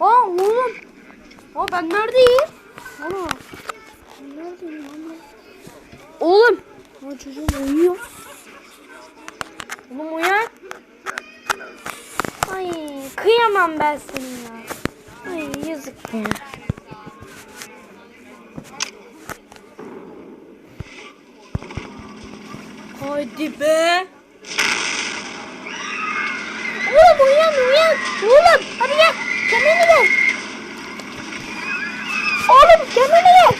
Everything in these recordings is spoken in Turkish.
Aa oğlum. Aa ben neredeyim? Ana. Ben neredeyim lan ben? Oğlum. Aa çocuğum uyuyor. Oğlum uyan. Ay kıyamam ben seni ya. Ay yazık ya. Hadi be. Oğlum uyan uyan. Oğlum hadi gel. Kendine gel. Oğlum kendine gel.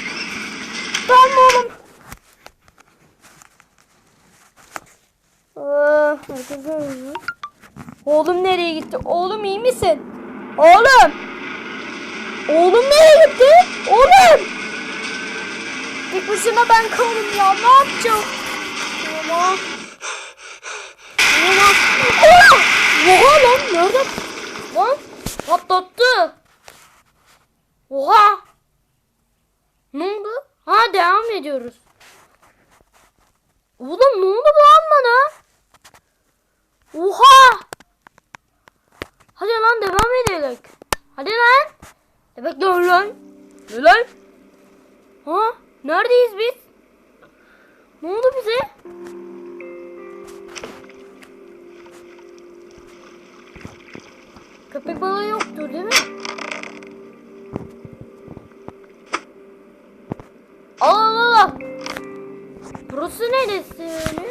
Tamam oğlum. Aa, uyuyor. Oğlum nereye gitti? Oğlum iyi misin? Oğlum. Oğlum nereye gitti? Oğlum. Tek başına ben kaldım ya. Ne yapacağım? Oğlum. Oğlum. Oğlum. Oha lan. Nerede? Lan. Patlattı. Oha. Ne oldu? Ha devam ediyoruz. Oğlum ne oldu lan bana? Oha! Hadi lan devam edelim. Hadi lan. E bekliyorum lan. Ne lan? Ha? Neredeyiz biz? Ne oldu bize? Köpek balığı yoktur değil mi? Allah Allah. Burası neresi öyle?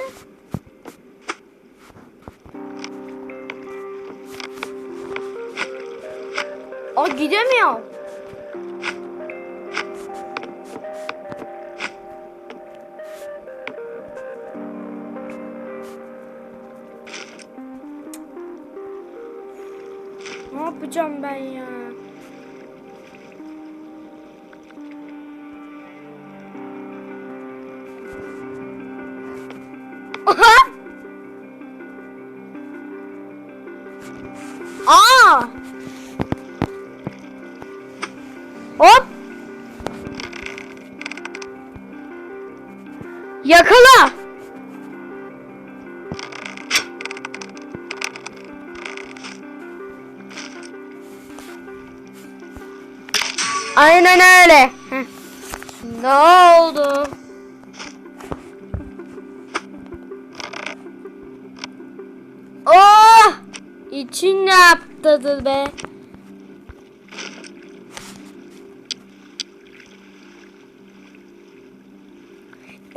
Aa gidemiyorum. Yakala! Aynen öyle. Ne oldu? Oh! İçin ne yaptı be?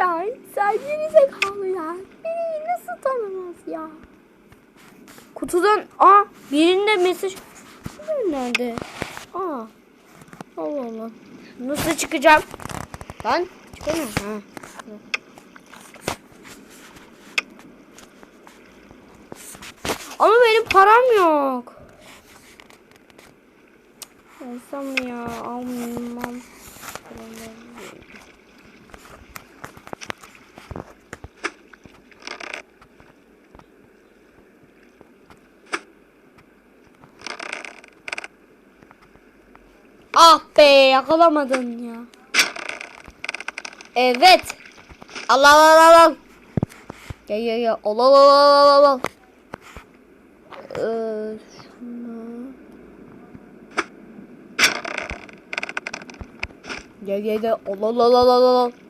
Ya sen geri zekalı ya. Beni nasıl tanımaz ya? Kutudan aa mesaj Biri nerede? Aa. Allah Allah. Nasıl çıkacağım? Lan çıkamıyorum. Ha. Ama benim param yok. Alsam ya? Almam. Ah be yakalamadın ya. Evet. Allah Allah Allah. Allah. Ya ya ya. Allah Allah Allah Allah. Ee, şunu. Ya ya ya. Allah Allah Allah Allah.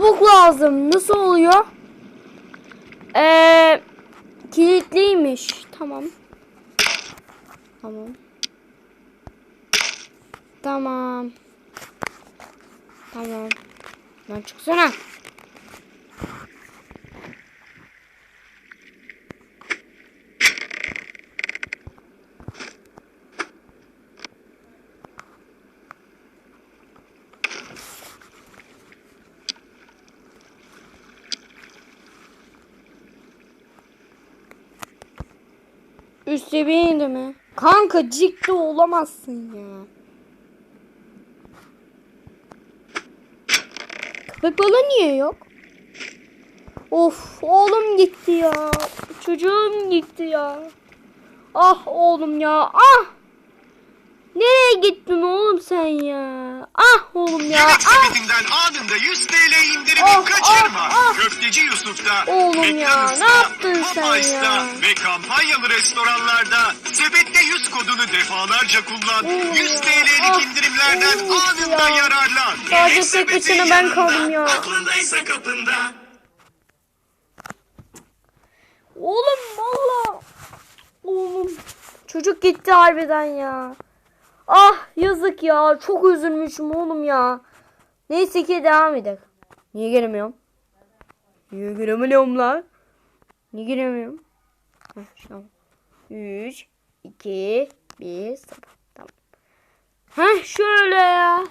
Çubuk lazım. Nasıl oluyor? Ee, kilitliymiş. Tamam. Tamam. Tamam. Tamam. Lan çıksana. Seviyede mi? Kanka cikti olamazsın ya. Köpek balığı niye yok? Of oğlum gitti ya. Çocuğum gitti ya. Ah oğlum ya. Ah. Gittin oğlum sen ya? Ah oğlum ya. Yemek Ah. sepetinden anında 100 TL indirimi Ah, kaçırma. ah, ah. Köfteci Yusuf'ta, Oğlum ya, McDonald's'ta, ne yaptın sen Popeyes'ta ya? ve kampanyalı restoranlarda sepette 100 kodunu defalarca kullan. Oğlum 100 ya, TL'lik ah, indirimlerden oğlum anında ya. yararlan. Sadece tek başına ben kaldım ya. Aklındaysa kapında. Oğlum valla. Oğlum. Çocuk gitti harbiden ya. Ah yazık ya. Çok üzülmüşüm oğlum ya. Neyse ki devam edelim. Niye giremiyorum? Niye giremiyorum lan? Niye giremiyorum? Heh, tamam. 3, 2, 1, 0. Tamam. Heh şöyle ya.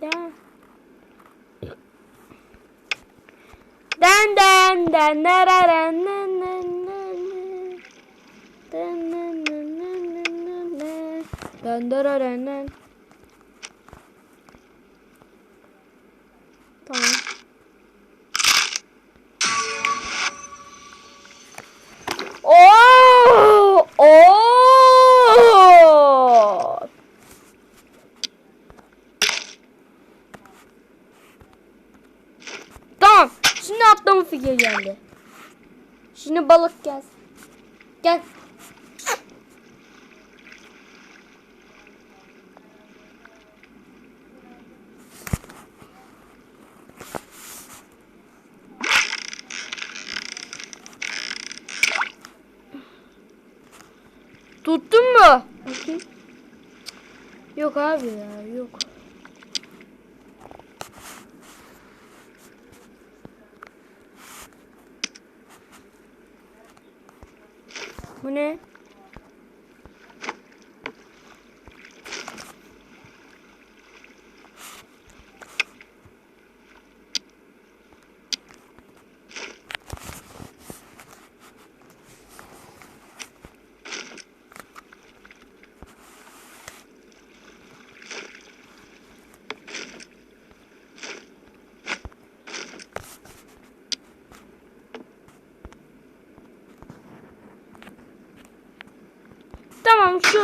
Den. Den den den den den den den den den Tamam. Oo! Oo! Tamam. Şimdi aklıma fikir geldi. Şimdi balık gel. Gel. Tuttun mu? Bakayım. Yok abi ya yok.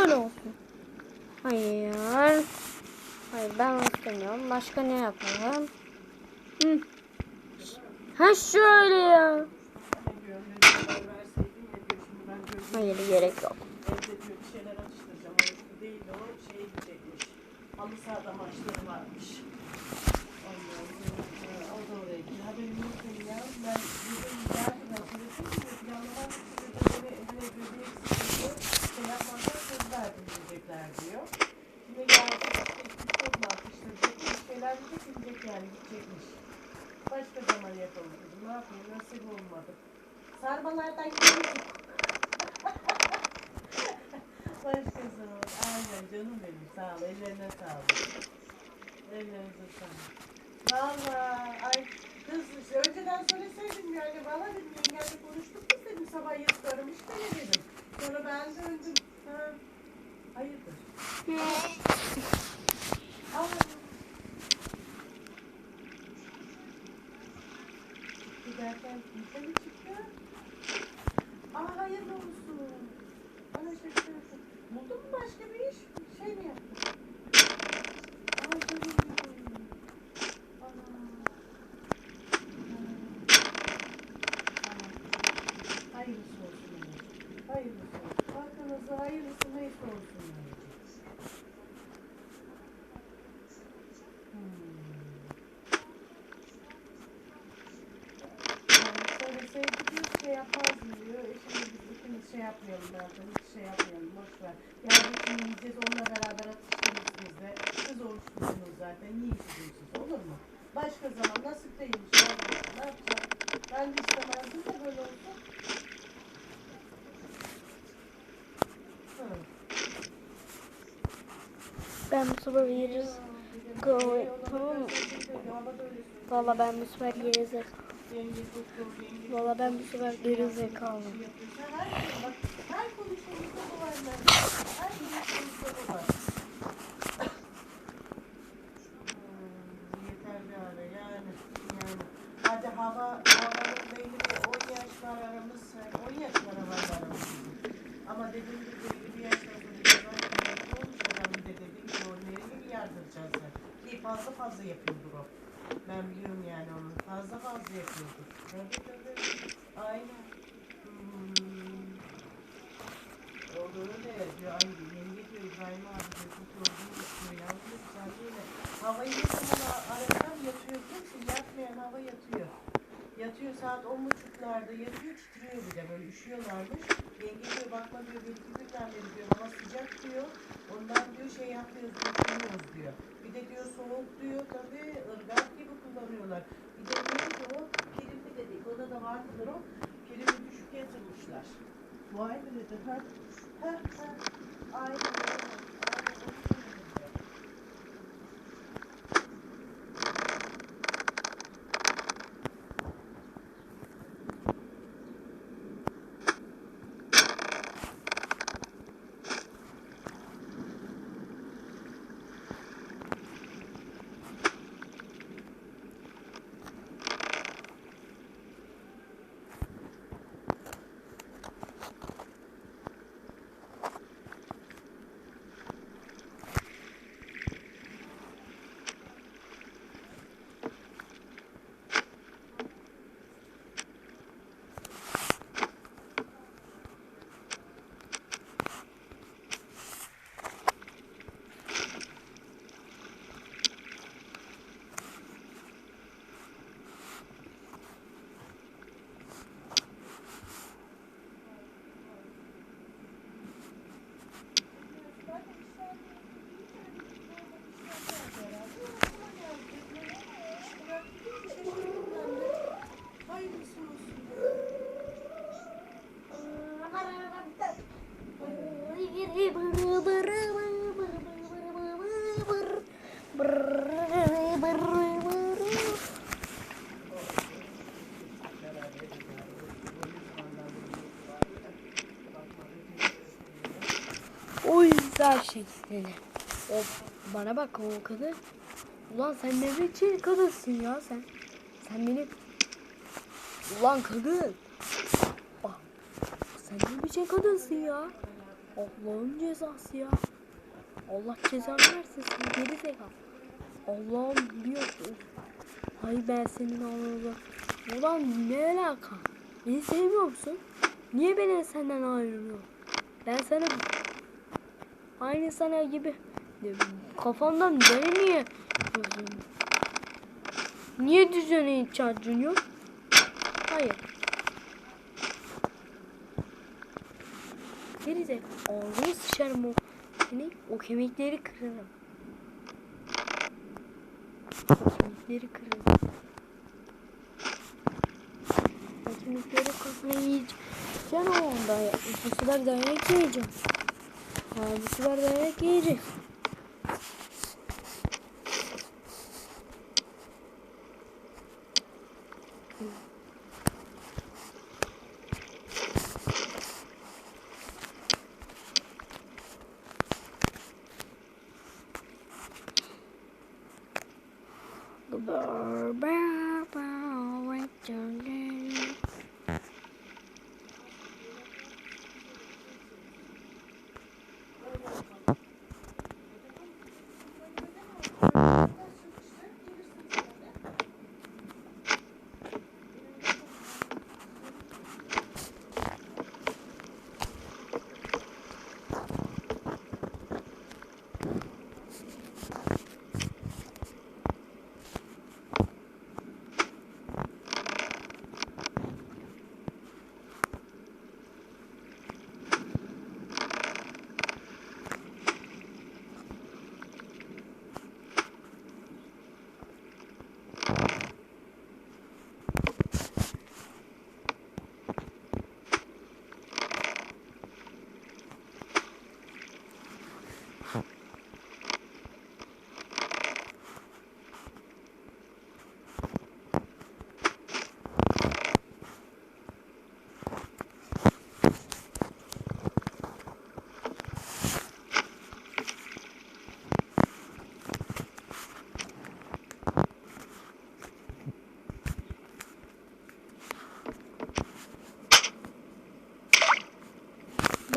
böyle olsun. Hayır. Hayır ben istemiyorum. Başka ne yapalım? Hı. Ha şöyle ya. Hayır gerek yok. Halı sahada verdim diyecekler diyor. Şimdi yardım işte çok atıştıracak bir şeyler diyecek gidecek yani gidecekmiş. Başka zaman yapalım dedim. Ne yapayım nasip olmadı. Sarmalardan gidiyoruz. Başka zaman. Aynen canım benim. Sağ ol. Ellerine sağlık. Ellerinize sağlık. Valla. Ay kız önceden söyleseydim yani valla dedim yengenle konuştuk biz dedim sabah yazıp aramış ne dedim. Sonra ben döndüm. Ha. Hayırdır? Giderken kimse mi çıktı? Aa hayırlı olsun. Bana şaşırdın. Buldun mu başka bir iş? Şey mi yaptın? Aa canım benim. Aa. Aa. Hayırlısı olsun. anneciğim. Hayırlısı olsun. Hakkınızda hayırlısı neyse olsun. anneciğim. Hmm. Yani söyleseydi şey yapmazdım diyor. E şimdi biz ikimiz şey yapmayalım zaten. Hiç şey yapmayalım. Boş ver. Yani şimdi yiyeceğiz onunla beraber atıştırırız biz de. Siz oruçlusunuz zaten. Yiyin siz olur mu? Başka zaman nasip değilmiş. Ne yapacağım? Ben de istemezdim de böyle olsun. Hı. Ben bu sefer yeriz. Go- Tamam mı? Valla ben bu sefer yeriz. Valla ben bu sefer geri zekalı. yapıyorsa her bak. Her konuşmamızda bu var. lan. Her konuşmamızda bu var. Yeter bir ara yani. yani. Hadi hava, havanın belli bir 10 yaş var aramız. 10 yaş var hava aramızda. Ama dediğim gibi belli bir yaştan sonra ceza yemek olmuş adam bir de dedim ki o nereye mi yardıracağız sen? Ki fazla fazla yapıyordur o. Ben biliyorum yani onu. Yapıyordur. Tabii tabii. Aynen. Hmm. O da öyle diyor. Ay yenge diyor İbrahim abi diyor. Çok yorgun yapıyor. Yalnız değil mi? Havayı ne zaman arasam yatıyor. Kimse yatmayan hava yatıyor. Yatıyor saat on buçuklarda yatıyor titriyor bir de böyle üşüyorlarmış. Yenge diyor bakma diyor bir iki günden beri diyor hava sıcak diyor. Ondan diyor şey yapmıyoruz üşümüyoruz diyor. Bir de diyor soğuk diyor tabii ırgat gibi kullanıyorlar. Bir de primi da vardır o. Primi düşük yatırmışlar. Vay be dedim ha. Ha ha. Aynen öyle. Aynen öyle. Hayırlısı olsun. O dedi. O bana bak o kadın. Ulan sen ne biçim kadınsın ya sen. Sen benim. Ulan kadın. Bak. Sen ne biçim kadınsın ya. Allah'ın cezası ya. Allah cezanı versin sen geri zekalı. Allah'ım biliyorsun. Hay ben senin Allah'ım. Ulan ne alaka? Beni sevmiyor musun? Niye beni senden ayrılıyor? Ben sana aynı sana gibi kafandan beni niye yapıyorsun? Niye düzene ihtiyacın yok? Hayır. Gerize ağzını sıçarım o seni o kemikleri kırarım. O kemikleri kırarım. O kemikleri kafana yiyeceğim. Sen o onda bu sefer dayak yiyeceğim. Abisi var dayak yiyecek. Hmm.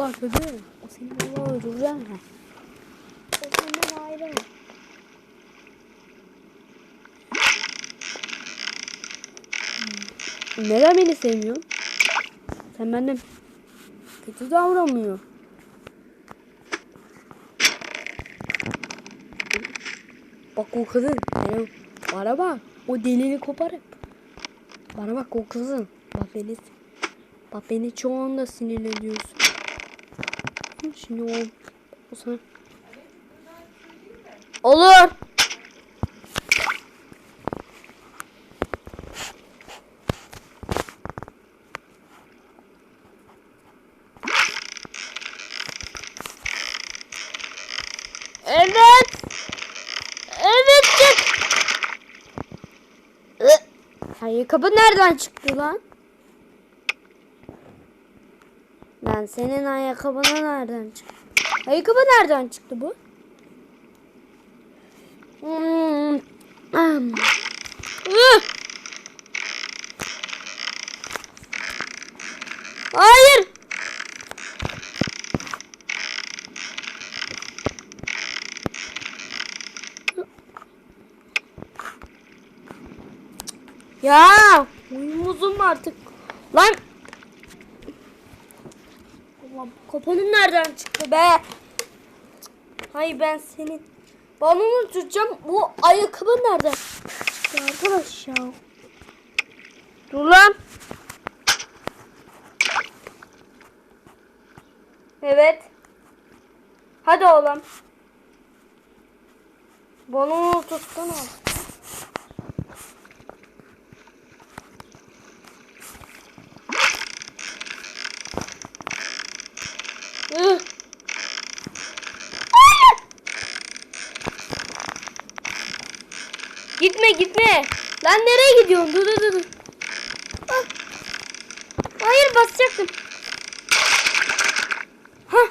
Allah kötü. O seni vallahi öldüreceğim ha. O senden ayrı. Hmm. Neden beni sevmiyorsun? Sen benden kötü davranmıyor. Bak o kızın. Yani bana bak. O delini koparıp. Bana bak o kızın. Bak beni. Bak beni çoğu anda sinirleniyorsun. Şimdi o. O sana. Olur. Evet. Evet çık. Ih. Ayakkabı nereden çıktı lan? Ben senin ayakkabına nereden çıktı? Ayakkabı nereden çıktı bu? Hmm. Hmm. Hayır. Ya uyumuzum artık. Lan. Ulan kapanın nereden çıktı be? Hayır ben senin. Balonu tutacağım. Bu ayakkabı nereden? Ya arkadaş ya. Dur lan. Evet. Hadi oğlum. Balonu. Ih. Hayır. Gitme. Lan nereye gidiyorsun? Dur dur dur. Ah. Hayır basacaktım. Hah.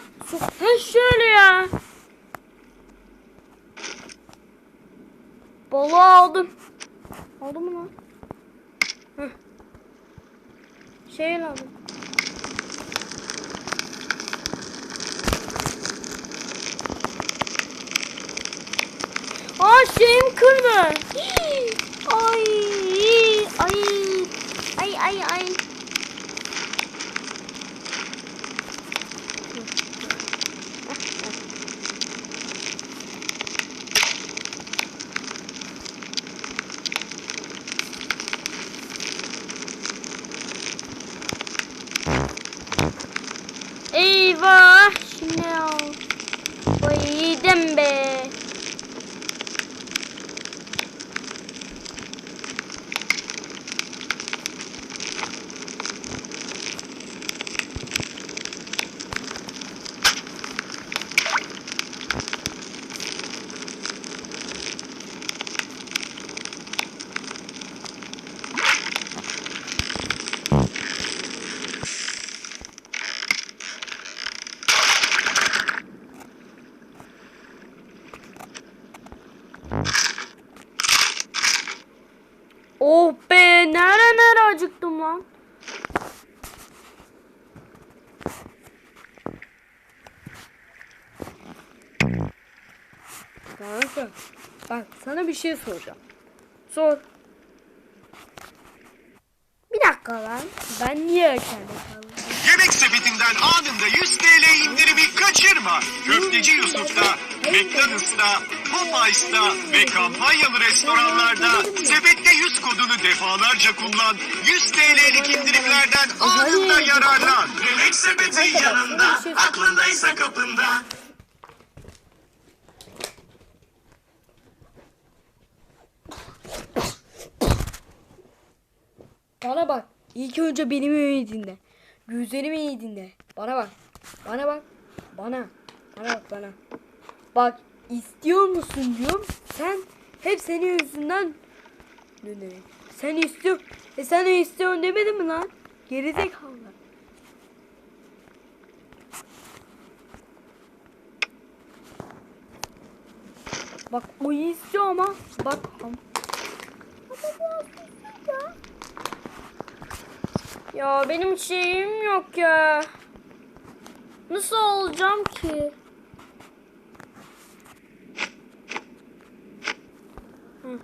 Ha şöyle ya. Balığı aldım. Aldım mı lan? Hah. Şey aldım. Aa şeyim kırdı. Ay ay ay ay ay. Eyvah şimdi al. Oy yedim be. Oh be nere nere acıktım lan. Kanka bak sana bir şey soracağım. Sor. Bir dakika lan. Ben niye erkende kaldım? Yemek sepetinden anında 100 TL indirimi kaçırma. Köfteci Yusuf'ta, McDonald's'ta, Popeyes'ta ve kampanyalı restoranlarda sepette 100 kodunu defalarca kullan. 100 TL'lik indirimlerden anında yararlan. Yemek sepeti yanında, aklındaysa kapında. Bana bak. İlk önce benim iyi dinle. Gözlerimi iyi dinle. Bana bak. Bana bak. Bana. Bana bak bana. Bak istiyor musun diyorum. Sen hep senin yüzünden demek? Sen istiyor. E sen istiyorsun demedin mi lan? Gerizekalı. Bak o istiyor ama bak Ya benim şeyim yok ya. Nasıl olacağım ki? Hı.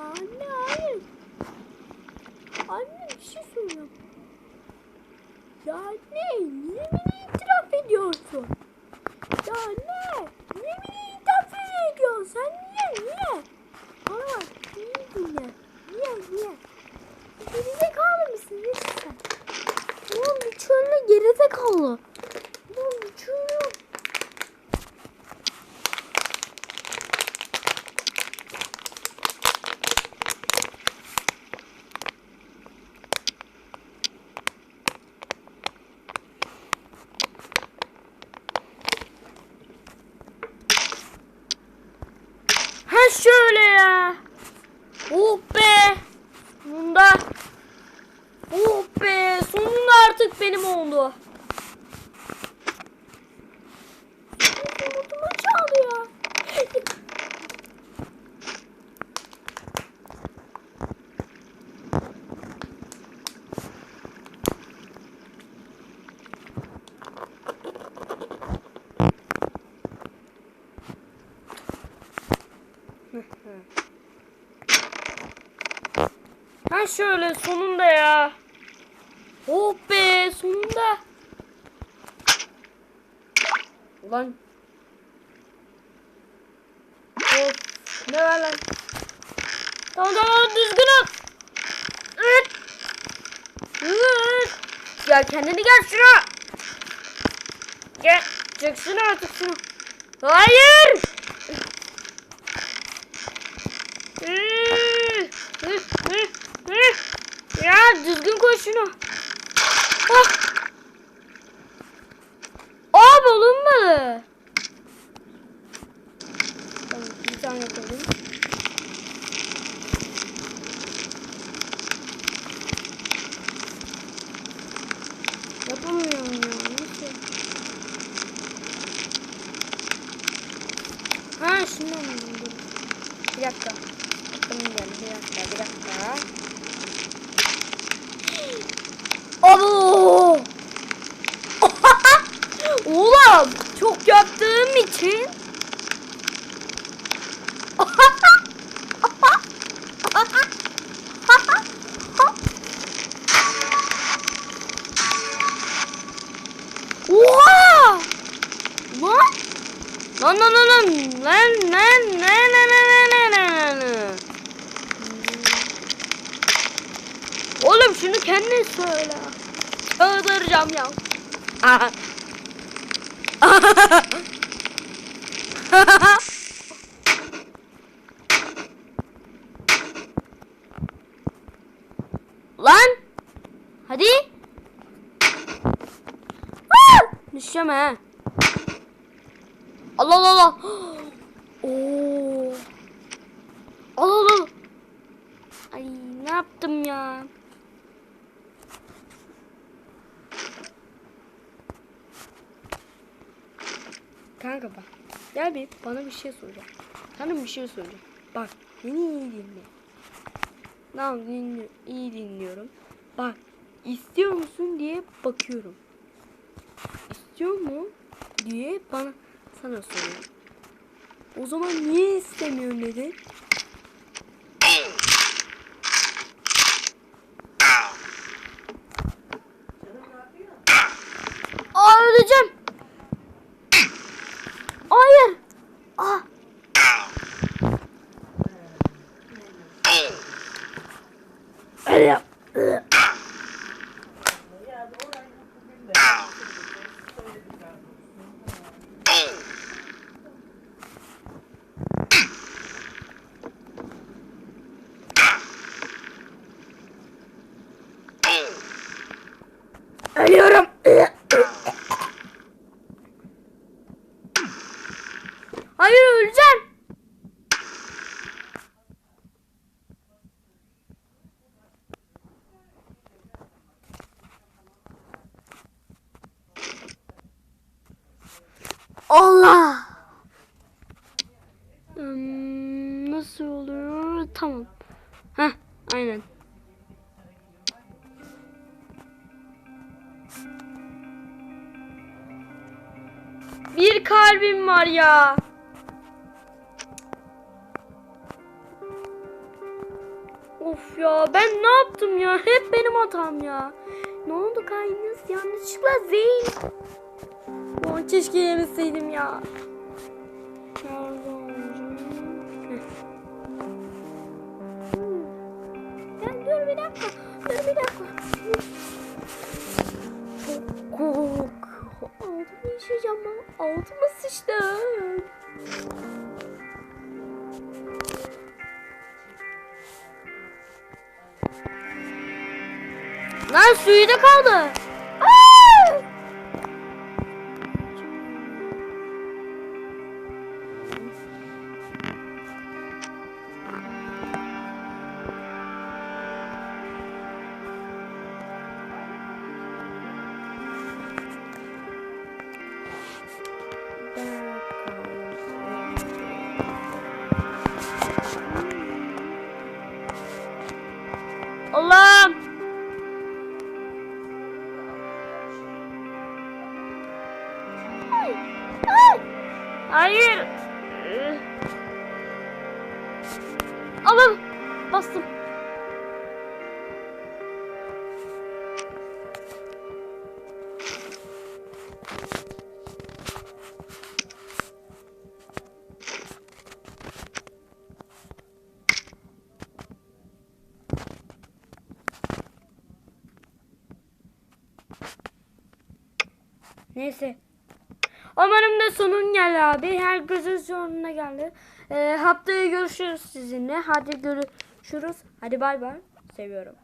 Anne. Anne bir şey. Ya anne niye beni itiraf ediyorsun? Anne niye beni itiraf ediyorsun? Niye niye? Niye? Niye niye? Gerizekalı mısın? Nesin sen? Oğlum bir çölde gerizekalı. Oğlum bir çölde Ha şöyle ya. Oh be. Bunda. Oh be. Sonunda artık benim oldu. Umutuma çaldı ya. Ha şöyle sonunda ya. Oh be sonunda. Ulan. Of ne var lan? Tamam tamam düzgün ol. Evet. Evet. Ya kendini gel şuna. Gel. Çeksene artık şunu. Hayır. Hı, hı, hı, hı. Ya düzgün koy şunu. Ah. Abi olunmadı. Tamam bir tane koydum. Yapamıyorum ya. Nasıl? Ha şimdi anladım. Dur. Bir dakika. Aklım geldi. Bir dakika. Bir dakika. Abo! Oğlum çok yaptığım için Oha! Lan! Lan lan lan lan lan lan lan Oğlum şunu kendin söyle. Öldüreceğim ya. Lan! Hadi! Ah! Düşeceğim ha. Allah Allah Allah. Oo. Allah Allah. Ay ne yaptım ya? Kanka bak. Gel bir bana bir şey soracağım. Sana bir şey soracağım. Bak beni iyi dinle. Tamam dinli iyi dinliyorum. Bak istiyor musun diye bakıyorum. İstiyor mu diye bana sana soruyorum. O zaman niye istemiyor neden? Aa öleceğim. Hayır. Aa. Öyle yap. Yani orayı bugün de söyledik abi. Ölüyorum. Var ya. Of ya ben ne yaptım ya? Hep benim hatam ya. Ne oldu kaynız? Yanlışlıkla zehir. Oh, keşke yemeseydim ya. Altıma yaşayacağım ben. Altıma sıçtım. Lan suyu da kaldı. Neyse. Umarım da sonun gel abi. Herkesin sonuna geldi. Ee, haftaya görüşürüz sizinle. Hadi görüşürüz. Hadi bay bay. Seviyorum.